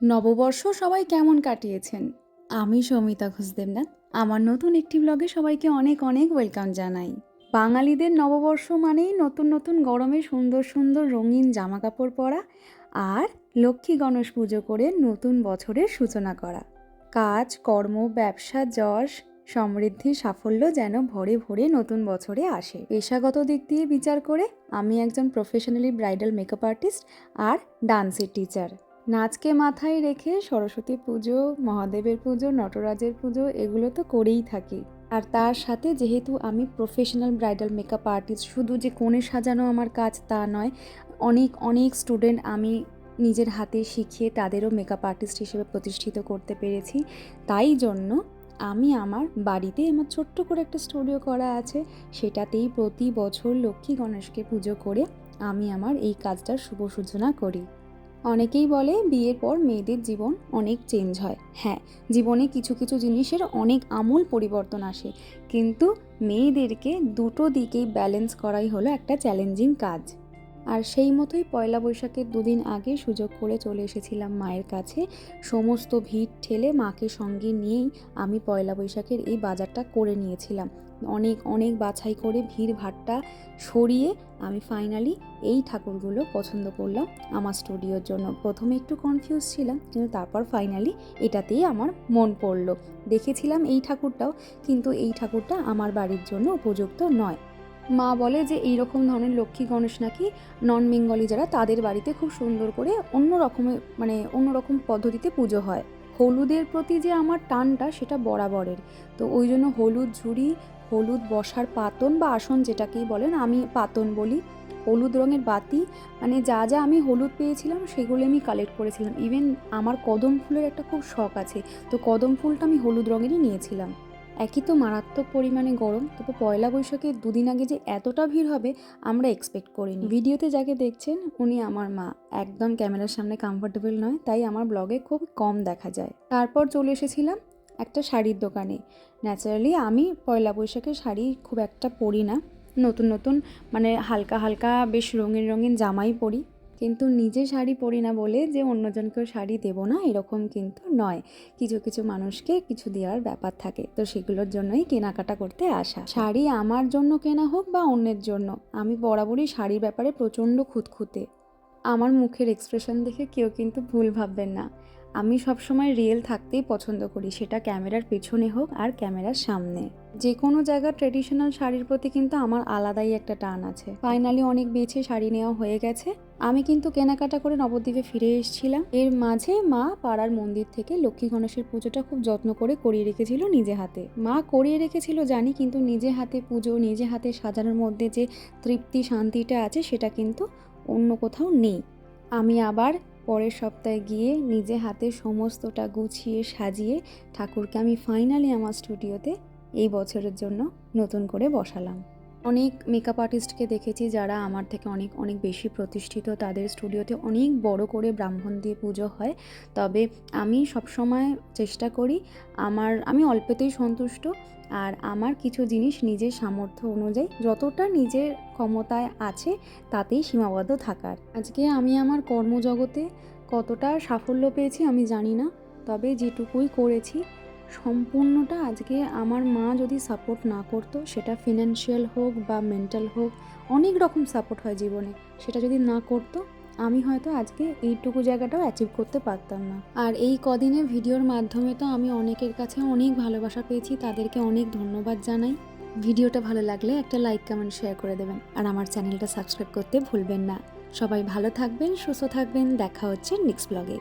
নববর্ষ সবাই কেমন কাটিয়েছেন? আমি সৌমিতা ঘোষ দেবনাথ আমার নতুন একটি ব্লগে সবাইকে অনেক অনেক ওয়েলকাম জানাই। বাঙালিদের নববর্ষ মানেই নতুন নতুন গরমে সুন্দর সুন্দর রঙিন জামা কাপড় পরা আর লক্ষ্মী গণেশ পুজো করে নতুন বছরের সূচনা করা। কাজ, কর্ম, ব্যবসা, যশ, সমৃদ্ধি, সাফল্য যেন ভরে ভরে নতুন বছরে আসে। পেশাগত দিক দিয়ে বিচার করে আমি একজন প্রফেশনালি ব্রাইডাল মেকআপ আর্টিস্ট আর ডান্সের টিচার নাচকে মাথায় রেখে সরস্বতী পুজো, মহাদেবের পুজো, নটরাজের পুজো, এগুলো তো করেই থাকি। আর তার সাথে যেহেতু আমি প্রফেশনাল ব্রাইডাল মেকআপ আর্টিস্ট শুধু যে কোণে সাজানো আমার কাজ তা নয়, অনেক অনেক স্টুডেন্ট আমি নিজের হাতে শিখিয়ে তাদেরও মেকআপ আর্টিস্ট হিসেবে প্রতিষ্ঠিত করতে পেরেছি। তাই জন্য আমি আমার বাড়িতে আমার ছোট্ট করে একটা স্টুডিও করা আছে, সেটাতেই প্রতি বছর লক্ষ্মী গণেশকে পুজো করে আমি আমার এই কাজটার শুভ সূচনা করি। অনেকেই বলে বিয়ের পর মেয়েদের জীবন অনেক চেঞ্জ হয়। হ্যাঁ জীবনে কিছু কিছু জিনিসের অনেক আমূল পরিবর্তন আসে, কিন্তু মেয়েদেরকে দুটো দিকেই ব্যালেন্স করাই হলো একটা চ্যালেঞ্জিং কাজ। আর সেই মতোই পয়লা বৈশাখের দুদিন আগে সুযোগ করে চলে এসেছিলাম মায়ের কাছে। সমস্ত ভিড় ঠেলে মাকে সঙ্গে নিয়েই আমি পয়লা বৈশাখের এই বাজারটা করে নিয়েছিলাম। অনেক অনেক বাছাই করে ভিড় ভাট্টা সরিয়ে আমি ফাইনালি এই ঠাকুরগুলো পছন্দ করলাম আমার স্টুডিওর জন্য। প্রথমে একটু কনফিউজ ছিলাম, কিন্তু তারপর ফাইনালি এটাতেই আমার মন পড়ল। দেখেছিলাম এই ঠাকুরটাও, কিন্তু এই ঠাকুরটা আমার বাড়ির জন্য উপযুক্ত নয়। মা বলে যে এই রকম ধরনের লক্ষ্মী গণেশ নাকি নন বেঙ্গলি যারা, তাদের বাড়িতে খুব সুন্দর করে অন্য রকমের মানে অন্য রকম পদ্ধতিতে পুজো হয়। হলুদের প্রতি যে আমার টানটা, সেটা বরাবরের। তো ওই জন্য হলুদ ঝুড়ি, হলুদ বসার পাতন বা আসন যেটাকেই বলেন, আমি পাতন বলি। হলুদ রঙের বাতি মানে যা যা আমি হলুদ পেয়েছিলাম, সেগুলো আমি কালেক্ট করেছিলাম। ইভেন আমার কদম ফুলের একটা খুব শখ আছে। তো কদম ফুলটা আমি হলুদ রঙেরই নিয়েছিলাম। একই তো মারাত্মক পরিমাণে গরম, তবে পয়লা বৈশাখের দুদিন আগে যে এতটা ভিড় হবে, আমরা এক্সপেক্ট করিনি। ভিডিওতে যাকে দেখছেন, উনি আমার মা। একদম ক্যামেরার সামনে কমফোর্টেবল নয়, তাই আমার ব্লগে খুব কম দেখা যায়। তারপর চলে এসেছিলাম একটা শাড়ির দোকানে। ন্যাচারালি আমি পয়লা বৈশাখের শাড়ি খুব একটা পরি না। নতুন নতুন মানে হালকা হালকা বেশ রঙিন রঙিন জামাই পরি। কিন্তু নিজে শাড়ি পরি না বলে যে অন্যজনকেও শাড়ি দেবো না, এরকম কিন্তু নয়। কিছু কিছু মানুষকে কিছু দেওয়ার ব্যাপার থাকে। তো সেগুলোর জন্যই কেনাকাটা করতে আসা। শাড়ি আমার জন্য কেনা হোক বা অন্যের জন্য, আমি বরাবরই শাড়ির ব্যাপারে প্রচণ্ড খুঁতখুঁতে। আমার মুখের এক্সপ্রেশন দেখে কেউ কিন্তু ভুল ভাববেন না। আমি সবসময় রিয়েল থাকতেই পছন্দ করি, সেটা ক্যামেরার পেছনে হোক আর ক্যামেরার সামনে। যে কোনো জায়গার ট্রেডিশনাল শাড়ির প্রতি কিন্তু আমার আলাদাই একটা টান আছে। ফাইনালি অনেক বেছে শাড়ি নেওয়া হয়ে গেছে। আমি কিন্তু কেনাকাটা করে নবদ্বীপে ফিরে এসেছিলাম। এর মাঝে মা পাড়ার মন্দির থেকে লক্ষ্মী গণেশের পুজোটা খুব যত্ন করে করিয়ে রেখেছিল নিজে হাতে। মা করিয়ে রেখেছিল জানি, কিন্তু নিজে হাতে পুজো, নিজে হাতে সাজানোর মধ্যে যে তৃপ্তি শান্তিটা আছে, সেটা কিন্তু অন্য কোথাও নেই। আমি আবার পরের সপ্তাহে গিয়ে নিজে হাতে সমস্তটা গুছিয়ে সাজিয়ে ঠাকুরকে আমি ফাইনালি আমার স্টুডিওতে এই বছরের জন্য নতুন করে বসালাম। অনেক মেকআপ আর্টিস্টকে দেখেছি যারা আমার থেকে অনেক অনেক বেশি প্রতিষ্ঠিত। তাদের স্টুডিওতে অনেক বড় করে ব্রাহ্মণ দিয়ে পুজো হয়। তবে আমি সবসময় চেষ্টা করি আমার, আমি অল্পতেই সন্তুষ্ট আর আমার কিছু জিনিস নিজের সামর্থ্য অনুযায়ী যতটা নিজের ক্ষমতায় আছে তাতেই সীমাবদ্ধ থাকার। আজকে আমি আমার কর্মজগতে কতটা সাফল্য পেয়েছি আমি জানি না, তবে যেটুকুই করেছি সম্পূর্ণটা আজকে আমার মা যদি সাপোর্ট না করতো, সেটা ফিনান্সিয়াল হোক বা মেন্টাল হোক, অনেক রকম সাপোর্ট হয় জীবনে। সেটা যদি না করতো, আমি হয়তো আজকে এইটুকু জায়গাটাও অ্যাচিভ করতে পারতাম না। আর এই কদিনে ভিডিওর মাধ্যমে তো আমি অনেকের কাছে অনেক ভালোবাসা পেয়েছি, তাদেরকে অনেক ধন্যবাদ জানাই। ভিডিওটা ভালো লাগলে একটা লাইক কমেন্ট শেয়ার করে দেবেন। আর আমার চ্যানেলটা সাবস্ক্রাইব করতে ভুলবেন না। সবাই ভালো থাকবেন, সুস্থ থাকবেন। দেখা হচ্ছে নেক্সট ব্লগে